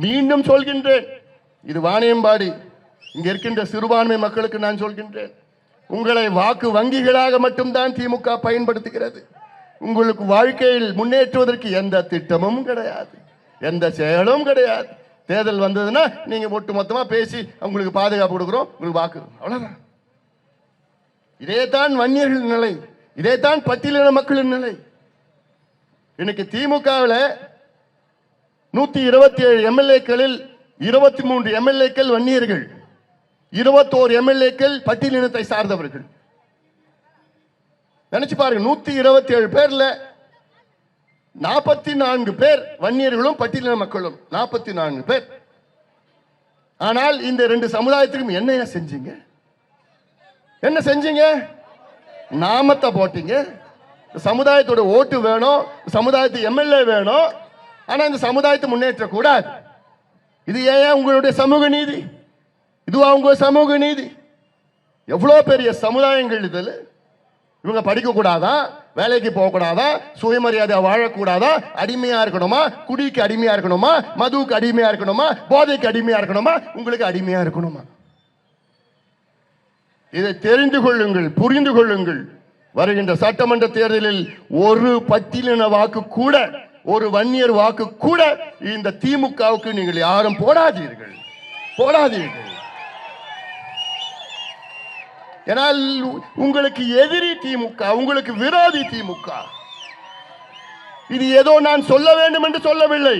மீண்டும் சொல்கின்றேன். இது வாணியம்பாடி. இங்க இருக்கின்ற சிறுபான்மை மக்களுக்கு நான் சொல்கின்றேன். உங்களை வாக்கு வங்கிகளாக மட்டும்தான் திமுக பயன்படுத்துகிறது. உங்களுக்கு வாழ்க்கையில் முன்னேற்றுவதற்கு எந்த திட்டமும் கிடையாது. எந்த செயலும் கிடையாது. தேர்தல் வந்ததுன்னா நீங்க ஒட்டு மொத்தமா பேசி உங்களுக்கு பாதுகாப்பு கொடுக்குறோம். உங்களுக்கு வாக்கு. அவ்வளவுதான். இதேதான் வன்னியர்களின் நிலை. இதேதான் பட்டியலின மக்களின் நிலை. இன்னைக்கு திமுகவில் நூத்தி இருபத்தி ஏழு எம்எல்ஏக்களில் இருபத்தி மூன்று எம்எல்ஏக்கள் வன்னியர்கள் இருபத்தோரு எம்எல்ஏக்கள் பட்டியலினத்தை சார்ந்தவர்கள். நினைச்சு பாருங்க நூத்தி இருபத்தி ஏழு பேர்ல நாற்பத்தி நான்கு பேர் வன்னியர்களும் பட்டியலின மக்களும் நாற்பத்தி நான்கு பேர். ஆனால் இந்த ரெண்டு சமுதாயத்திற்கும் என்ன செஞ்சீங்க? என்ன செஞ்சீங்க? நாமத்தை போட்டீங்க. சமுதாயத்தோட ஓட்டு வேணும் சமுதாயத்து எம்எல்ஏ வேணும் ஆனா இந்த சமுதாயத்தை முன்னேற்ற கூடாது இது ஏன் உங்களுடைய சமூக நீதி? இதுவா உங்க சமூக நீதி? எவ்வளோ பெரிய சமுதாயங்கள் இதில்? இவங்க படிக்க கூடாதா வேலைக்கு போகக்கூடாதா? சுயமரியாதையாக சுயமரியாதை வாழக்கூடாதா? அடிமையாக இருக்கணுமா? குடிக்கு அடிமையாக இருக்கணுமா? மதுவுக்கு அடிமையாக இருக்கணுமா? போதைக்கு அடிமையாக இருக்கணுமா? உங்களுக்கு அடிமையாக இருக்கணுமா? இதை தெரிந்து கொள்ளுங்கள் புரிந்து கொள்ளுங்கள். வருகின்ற சட்டமன்ற தேர்தலில் ஒரு பத்திலின வாக்கு கூட ஒரு வன்னியர் வாக்கு கூட இந்த திமுகவுக்கு நீங்கள் யாரும் போடாதீர்கள். போடாதீர்கள். ஏனால் உங்களுக்கு எதிரி திமுக உங்களுக்கு விரோதி திமுக. இது ஏதோ நான் சொல்ல வேண்டும் என்று சொல்லவில்லை.